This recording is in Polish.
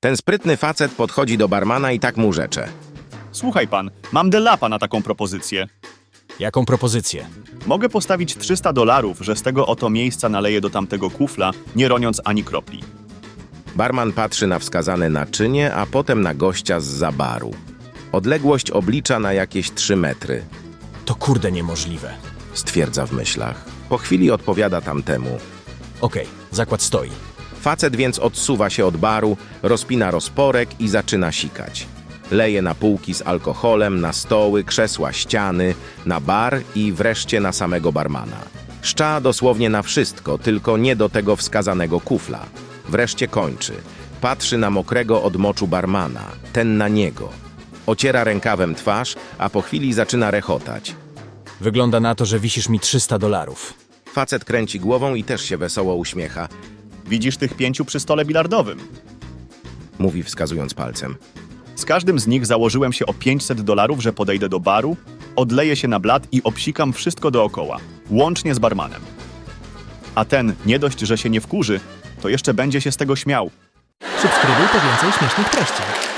Ten sprytny facet podchodzi do barmana i tak mu rzecze. Słuchaj pan, mam delapa na taką propozycję. Jaką propozycję? Mogę postawić 300 dolarów, że z tego oto miejsca naleję do tamtego kufla, nie roniąc ani kropli. Barman patrzy na wskazane naczynie, a potem na gościa z za baru. Odległość oblicza na jakieś 3 metry, To kurde niemożliwe. stwierdza w myślach. Po chwili odpowiada tamtemu. Okej, zakład stoi. Facet więc odsuwa się od baru, rozpina rozporek i zaczyna sikać. Leje na półki z alkoholem, na stoły, krzesła, ściany, na bar i wreszcie na samego barmana. Szcza dosłownie na wszystko, tylko nie do tego wskazanego kufla. Wreszcie kończy. Patrzy na mokrego od moczu barmana, ten na niego. Ociera rękawem twarz, a po chwili zaczyna rechotać. Wygląda na to, że wisisz mi 300 dolarów. Facet kręci głową i też się wesoło uśmiecha, Widzisz tych pięciu przy stole bilardowym? mówi wskazując palcem. Z każdym z nich założyłem się o 500 dolarów, że podejdę do baru, odleję się na blat i obsikam wszystko dookoła, łącznie z barmanem. A ten, nie dość, że się nie wkurzy, to jeszcze będzie się z tego śmiał. Subskrybuj po więcej śmiesznych treści.